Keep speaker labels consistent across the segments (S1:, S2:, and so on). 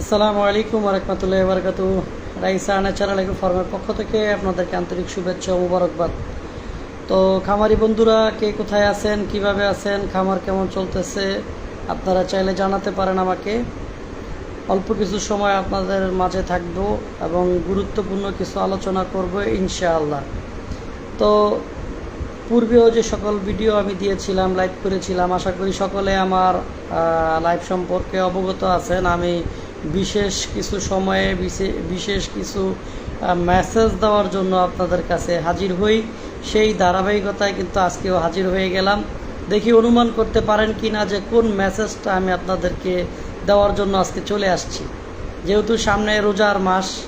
S1: আসসালামু আলাইকুম রহমতুল্লাহ বারকাতু রাইসা ন্যাচারাল এগ্রো ফার্মের পক্ষ থেকে আপনাদেরকে আন্তরিক শুভেচ্ছা ও মুবারকবাদ। তো খামারি বন্ধুরা, কে কোথায় আছেন, কীভাবে আছেন, খামার কেমন চলতেছে, আপনারা চাইলে জানাতে পারেন আমাকে। অল্প কিছু সময় আপনাদের মাঝে থাকব এবং গুরুত্বপূর্ণ কিছু আলোচনা করব ইনশাআল্লাহ। তো পূর্বেও যে সকল ভিডিও আমি দিয়েছিলাম, লাইভ করেছিলাম, আশা করি সকলে আমার লাইভ সম্পর্কে অবগত আছেন। আমি বিশেষ কিছু সময়ে, বিশে- বিশেষ কিছু মেসেজ দেওয়ার জন্য আপনাদের কাছে হাজির হই। সেই ধারাবাহিকতায় কিন্তু আজকেও হাজির হয়ে গেলাম। দেখি অনুমান করতে পারেন কি না যে কোন মেসেজটা আমি আপনাদেরকে দেওয়ার জন্য আজকে চলে আসছি। যেহেতু সামনে রোজার মাস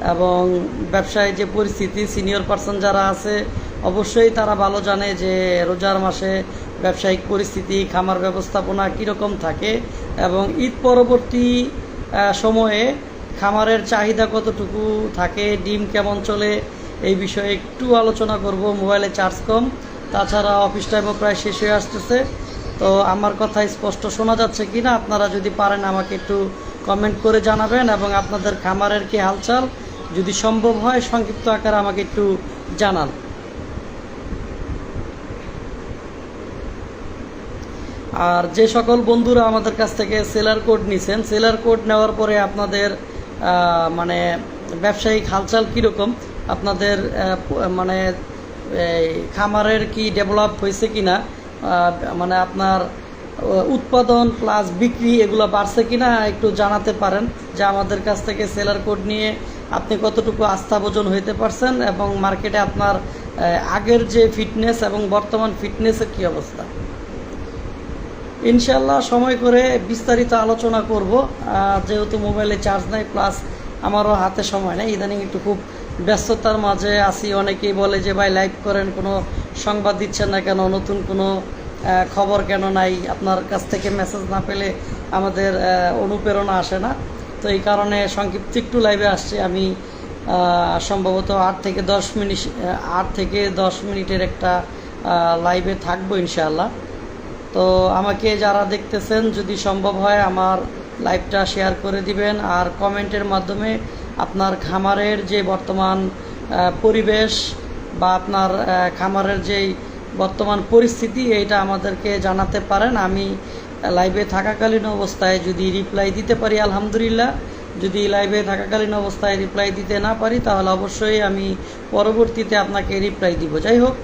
S1: এবং ব্যবসায় যে পরিস্থিতি সিনিয়র পার্সন যারা আছে, অবশ্যই তারা ভালো জানে যে রোজার মাসে ব্যবসায়িক পরিস্থিতি, খামার ব্যবস্থাপনা কীরকম থাকে এবং ঈদ পরবর্তী সময়ে খামারের চাহিদা কতটুকু থাকে, ডিম কেমন চলে, এই বিষয়ে একটু আলোচনা করব, মোবাইলে চার্জ কম। তাছাড়া অফিস টাইমও প্রায় শেষ হয়ে আসতেছে। তো আমার কথা স্পষ্ট শোনা যাচ্ছে কি না? আপনারা যদি পারেন আমাকে একটু কমেন্ট করে জানাবেন এবং আপনাদের খামারের কি হালচাল? যদি সম্ভব হয়, সংক্ষিপ্ত আকারে আমাকে একটু জানান। আর যে সকল বন্ধুরা আমাদের কাছ থেকে সেলার কোড নিছেন সেলার কোড নেওয়ার পরে আপনাদের মানে ব্যবসায়িক হালচাল কীরকম আপনাদের মানে খামারের কি ডেভেলপ হয়েছে কিনা আহ, মানে আপনার উৎপাদন প্লাস বিক্রি এগুলো বাড়ছে কিনা একটু জানাতে পারেন যে আমাদের কাছ থেকে সেলার কোড নিয়ে আপনি কতটুকু আস্থাভোজন হইতে পারছেন এবং মার্কেটে আপনার আগের যে ফিটনেস এবং বর্তমান ফিটনেসের কি অবস্থা। ইনশাল্লাহ সময় করে বিস্তারিত আলোচনা করব। যেহেতু মোবাইলে চার্জ নাই প্লাস আমারও হাতে সময় নেই, ইদানিং একটু খুব ব্যস্ততার মাঝে আসি অনেকেই বলে যে, ভাই লাইভ করেন, কোনো সংবাদ দিচ্ছেন না কেন? নতুন কোনো খবর কেন নাই? আপনার কাছ থেকে মেসেজ না পেলে আমাদের অনুপ্রেরণা আসে না। তো এই কারণে সংক্ষিপ্ত একটু লাইভে আসছি। আমি সম্ভবত আট থেকে দশ মিনিট আট থেকে দশ মিনিটের একটা লাইভে থাকব ইনশাআল্লাহ। তো আমাকে যারা দেখতেছেন, যদি সম্ভব হয় আমার লাইভটা শেয়ার করে দিবেন আর কমেন্টের মাধ্যমে আপনার খামারের যে বর্তমান পরিবেশ বা আপনার খামারের যেই বর্তমান পরিস্থিতি, এইটা আমাদেরকে জানাতে পারেন। আমি লাইভে থাকাকালীন অবস্থায় যদি রিপ্লাই দিতে পারি, আলহামদুলিল্লাহ। যদি লাইভে থাকাকালীন অবস্থায় রিপ্লাই দিতে না পারি, তাহলে অবশ্যই আমি পরবর্তীতে আপনাকে রিপ্লাই দিব। যাই হোক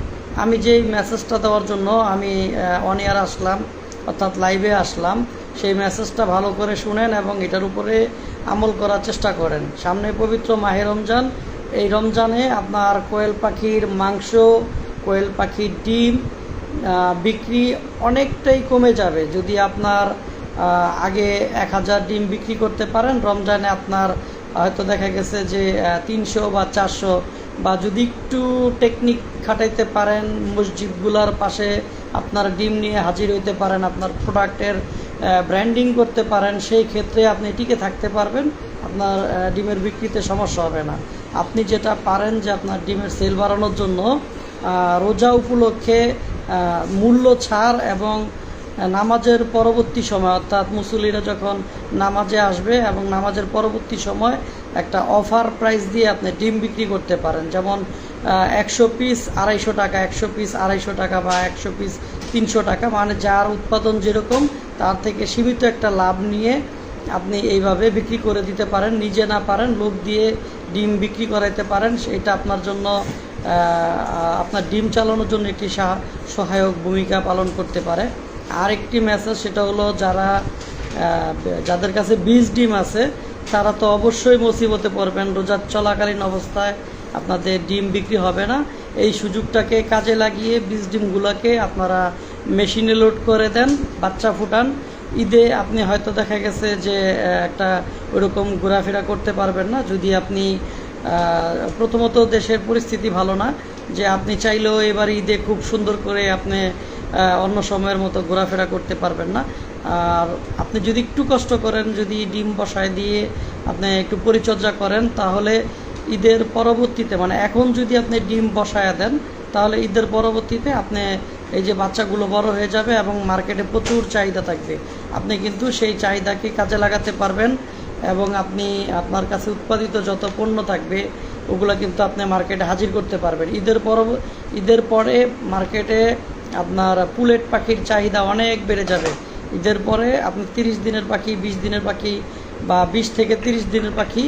S1: আমি যেই মেসেজটা দেওয়ার জন্য আমি অন এয়ার আসলাম, অর্থাৎ লাইভে আসলাম, সেই মেসেজটা ভালো করে শুনেন এবং এটার উপরে আমল করার চেষ্টা করেন। সামনে পবিত্র মাহে রমজান, এই রমজানে আপনার কোয়েল পাখির মাংস, কোয়েল পাখির ডিম বিক্রি অনেকটাই কমে যাবে। যদি আপনার আগে এক হাজার ডিম বিক্রি করতে পারেন, রমজানে আপনার হয়তো দেখা গেছে যে তিনশো বা চারশো বা যদি একটু টেকনিক খাটাইতে পারেন, মসজিদগুলার পাশে আপনার ডিম নিয়ে হাজির হইতে পারেন, আপনার প্রোডাক্টের ব্র্যান্ডিং করতে পারেন, সেই ক্ষেত্রে আপনি টিকে থাকতে পারবেন, আপনার ডিমের বিক্রিতে সমস্যা হবে না। আপনি যেটা পারেন যে আপনার ডিমের সেল বাড়ানোর জন্য রোজা উপলক্ষে মূল্য ছাড় এবং নামাজের পরবর্তী সময়, অর্থাৎ মুসল্লিরা যখন নামাজে আসবে এবং নামাজের পরবর্তী সময় একটা অফার প্রাইস দিয়ে আপনি ডিম বিক্রি করতে পারেন। যেমন একশো পিস আড়াইশো টাকা, একশো পিস আড়াইশো টাকা বা একশো পিস তিনশো টাকা। মানে যার উৎপাদন যেরকম, তার থেকে সীমিত একটা লাভ নিয়ে আপনি এইভাবে বিক্রি করে দিতে পারেন। নিজে না পারেন লোক দিয়ে ডিম বিক্রি করাইতে পারেন। সেটা আপনার জন্য আপনার ডিম চালানোর জন্য একটি সাহা- সহায়ক ভূমিকা পালন করতে পারে। আর একটি মেসেজ সেটা হলো যারা যাদের কাছে বীজ ডিম আছে তারা তো অবশ্যই মুসিবতে পড়বেন, রোজার চলাকালীন অবস্থায় আপনাদের ডিম বিক্রি হবে না। এই সুযোগটাকে কাজে লাগিয়ে বীজ ডিমগুলোকে আপনারা মেশিনে লোড করে দেন, বাচ্চা ফুটান। ঈদে আপনি হয়তো দেখা গেছে যে একটা ওরকম ঘোরাফেরা করতে পারবেন না। যদি আপনি প্রথমত দেশের পরিস্থিতি ভালো না, যে আপনি চাইলেও এবার ঈদে খুব সুন্দর করে আপনি অন্য সময়ের মতো ঘোরাফেরা করতে পারবেন না। আর আপনি যদি একটু কষ্ট করেন, যদি ডিম বসায় দিয়ে আপনি একটু পরিচর্যা করেন, তাহলে ঈদের পরবর্তীতে মানে এখন যদি আপনি ডিম বসায় দেন, তাহলে ঈদের পরবর্তীতে আপনি এই যে বাচ্চাগুলো বড় হয়ে যাবে এবং মার্কেটে প্রচুর চাহিদা থাকবে। আপনি কিন্তু সেই চাহিদাকে কাজে লাগাতে পারবেন এবং আপনি আপনার কাছে উৎপাদিত যত পণ্য থাকবে, ওগুলো কিন্তু আপনি মার্কেটে হাজির করতে পারবেন। ঈদের পর ঈদের পরে মার্কেটে আপনার পুলেট পাখির চাহিদা অনেক বেড়ে যাবে। ঈদের পরে আপনি তিরিশ দিনের পাখি, বিশ দিনের পাখি বা বিশ থেকে তিরিশ দিনের পাখি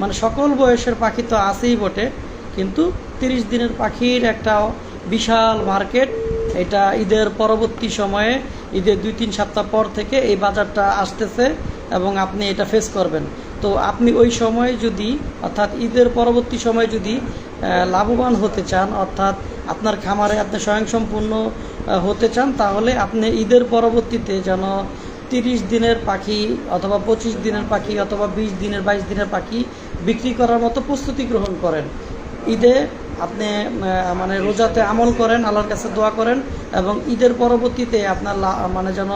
S1: মানে সকল বয়সের পাখি তো আছেই বটে, কিন্তু তিরিশ দিনের পাখির একটা বিশাল মার্কেট, এটা ঈদের পরবর্তী সময়ে, ঈদের দুই তিন সপ্তাহ পর থেকে এই বাজারটা আসতেছে এবং আপনি এটা ফেস করবেন। তো আপনি ওই সময়ে যদি, অর্থাৎ ঈদের পরবর্তী সময়ে যদি লাভবান হতে চান, অর্থাৎ আপনার খামারে আপনি স্বয়ংসম্পূর্ণ হতে চান, তাহলে আপনি ঈদের পরবর্তীতে যেন তিরিশ দিনের পাখি অথবা পঁচিশ দিনের পাখি অথবা বিশ দিনের, বাইশ দিনের পাখি বিক্রি করার মতো প্রস্তুতি গ্রহণ করেন। ঈদে আপনি মানে রোজাতে আমল করেন, আল্লাহর কাছে দোয়া করেন এবং ঈদের পরবর্তীতে আপনার মানে যেন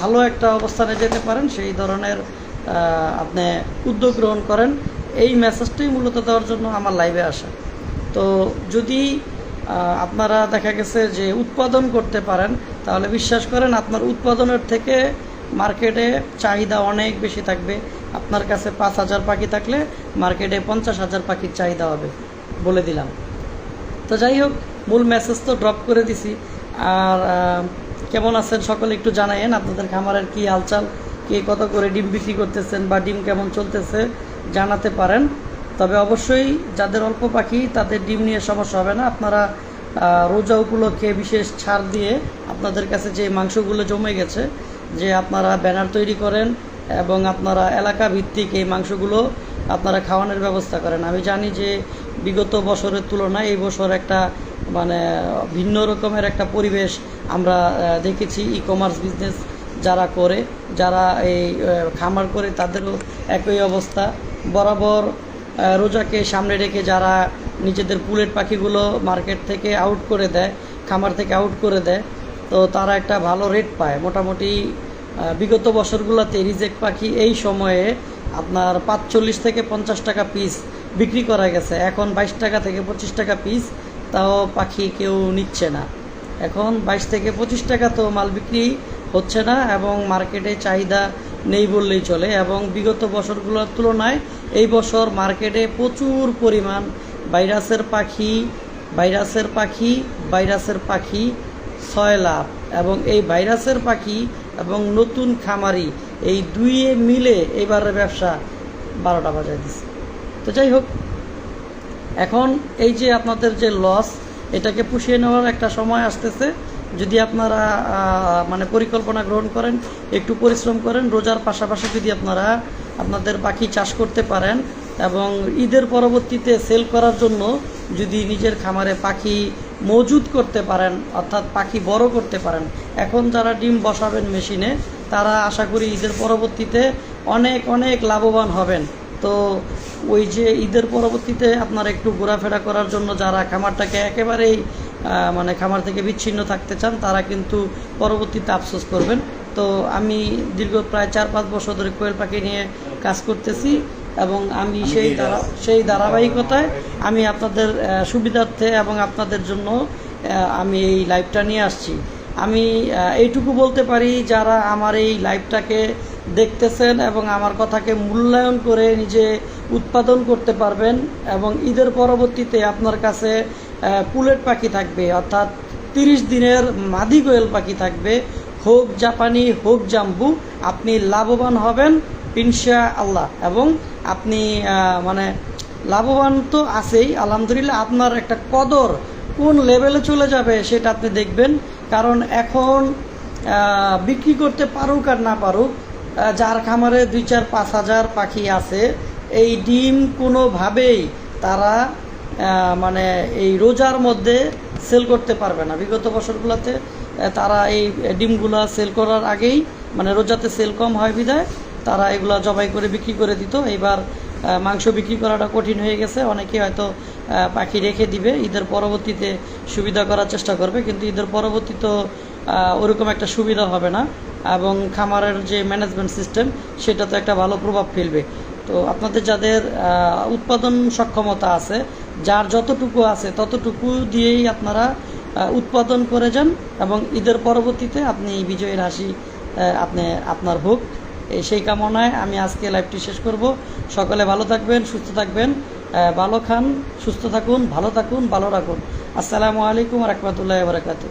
S1: ভালো একটা অবস্থানে যেতে পারেন, সেই ধরনের আপনি উদ্যোগ গ্রহণ করেন। এই মেসেজটাই মূলত দেওয়ার জন্য আমার লাইভে আসা। তো যদি আপনারা দেখা গেছে যে উৎপাদন করতে পারেন, তাহলে বিশ্বাস করেন আপনার উৎপাদনের থেকে মার্কেটে চাহিদা অনেক বেশি থাকবে। আপনার কাছে পাঁচ হাজার পাখি থাকলে মার্কেটে পঞ্চাশ হাজার পাখির চাহিদা হবে বলে দিলাম। তো যাই হোক, মূল মেসেজ তো ড্রপ করে দিছি। আর কেমন আছেন সকলে একটু জানাইন আপনাদের খামারের কি হালচাল, কে কত করে ডিম বিক্রি করতেছেন বা ডিম কেমন চলতেছে জানাতে পারেন। তবে অবশ্যই যাদের অল্প পাখি, তাদের ডিম নিয়ে সমস্যা হবে না। আপনারা রোজা উপলক্ষে বিশেষ ছাড় দিয়ে আপনাদের কাছে যে মাংসগুলো জমে গেছে, যে আপনারা ব্যানার তৈরি করেন এবং আপনারা এলাকা ভিত্তিক এই মাংসগুলো আপনারা খাওয়ানোর ব্যবস্থা করেন। আমি জানি যে বিগত বছরের তুলনায় এই বছর একটা মানে ভিন্ন রকমের একটা পরিবেশ আমরা দেখেছি ই কমার্স বিজনেস যারা করে, যারা এই খামার করে, তাদেরও একই অবস্থা। বরাবর রোজাকে সামনে রেখে যারা নিজেদের পুলেট পাখিগুলো মার্কেট থেকে আউট করে দেয়, খামার থেকে আউট করে দেয়, তো তারা একটা ভালো রেট পায়। মোটামুটি বিগত বছরগুলোতে রিজেক্ট পাখি এই সময়ে আপনার পাঁচচল্লিশ থেকে পঞ্চাশ টাকা পিস বিক্রি করা গেছে। এখন বাইশ টাকা থেকে পঁচিশ টাকা পিস তাও পাখি কেউ নিচ্ছে না। এখন বাইশ থেকে পঁচিশ টাকা তো মাল বিক্রি হচ্ছে না এবং মার্কেটে চাহিদা নেই বললেই চলে। এবং বিগত বছরগুলোর তুলনায় এই বছর মার্কেটে প্রচুর পরিমাণ ভাইরাসের পাখি ভাইরাসের পাখি ভাইরাসের পাখি, ছয় লাভ। এবং এই ভাইরাসের পাখি এবং নতুন খামারি এই দুইয়ে মিলে এবারের ব্যবসা বারোটা বাজায় দিচ্ছে তো যাই হোক, এখন এই যে আপনাদের যে লস এটাকে পুষিয়ে নেওয়ার একটা সময় আসতেছে। যদি আপনারা মানে পরিকল্পনা গ্রহণ করেন, একটু পরিশ্রম করেন, রোজার পাশাপাশি যদি আপনারা আপনাদের পাখি চাষ করতে পারেন এবং ঈদের পরবর্তীতে সেল করার জন্য যদি নিজের খামারে পাখি মজুদ করতে পারেন, অর্থাৎ পাখি বড় করতে পারেন, এখন যারা ডিম বসাবেন মেশিনে, তারা আশা করি ঈদের পরবর্তীতে অনেক অনেক লাভবান হবেন। তো ওই যে ঈদের পরবর্তীতে আপনারা একটু ঘোরাফেরা করার জন্য যারা খামারটাকে একেবারেই মানে খামার থেকে বিচ্ছিন্ন থাকতে চান তারা কিন্তু পরবর্তীতে আফসোস করবেন। তো আমি দীর্ঘ প্রায় চার পাঁচ বছর ধরে কোয়েল পাখি নিয়ে কাজ করতেছি এবং আমি সেই ধারা সেই ধারাবাহিকতায় আমি আপনাদের সুবিধার্থে এবং আপনাদের জন্য আমি এই লাইভটা নিয়ে আসছি। আমি এইটুকু বলতে পারি যারা আমার এই লাইভটাকে দেখতেছেন এবং আমার কথাকে মূল্যায়ন করে নিজে উৎপাদন করতে পারবেন এবং ঈদের পরবর্তীতে আপনার কাছে পুলেট পাখি থাকবে, অর্থাৎ তিরিশ দিনের মাদি গোয়েল পাখি থাকবে। হোক জাপানি, হোক জাম্বু, আপনি লাভবান হবেন ইনশা আল্লাহ এবং আপনি মানে লাভবান তো আছেই, আলহামদুলিল্লাহ আপনার একটা কদর কোন লেভেলে চলে যাবে সেটা আপনি দেখবেন। কারণ এখন বিক্রি করতে পারুক আর না পারুক যার খামারে দুই চার পাঁচ হাজার পাখি আছে, এই ডিম কোনোভাবেই তারা মানে এই রোজার মধ্যে সেল করতে পারবে না। বিগত বছরগুলোতে তারা এই ডিমগুলো সেল করার আগেই মানে রোজাতে সেল কম হয় বিদায় তারা এগুলা জবাই করে বিক্রি করে দিত। আহ, মাংস বিক্রি করাটা কঠিন হয়ে গেছে। অনেকে হয়তো পাখি রেখে দিবে ঈদের পরবর্তীতে সুবিধা করার চেষ্টা করবে কিন্তু ঈদের পরবর্তী তো ওরকম একটা সুবিধা হবে না। এবং খামারের যে ম্যানেজমেন্ট সিস্টেম সেটা তো একটা ভালো প্রভাব ফেলবে। তো আপনাদের যাদের উৎপাদন সক্ষমতা আছে, যার যতটুকু আছে ততটুকু দিয়েই আপনারা উৎপাদন করে যান এবং ঈদের পরবর্তীতে আপনি বিজয়ের হাসি আপনি, আপনার হোক। সেই কামনায় আমি আজকে লাইভটি শেষ করব। সকলে ভালো থাকবেন, সুস্থ থাকবেন ভালো খান, সুস্থ থাকুন, ভালো থাকুন, ভালো রাখুন। আসসালামু আলাইকুম রহমতুল্লাহ বারকাতুহ।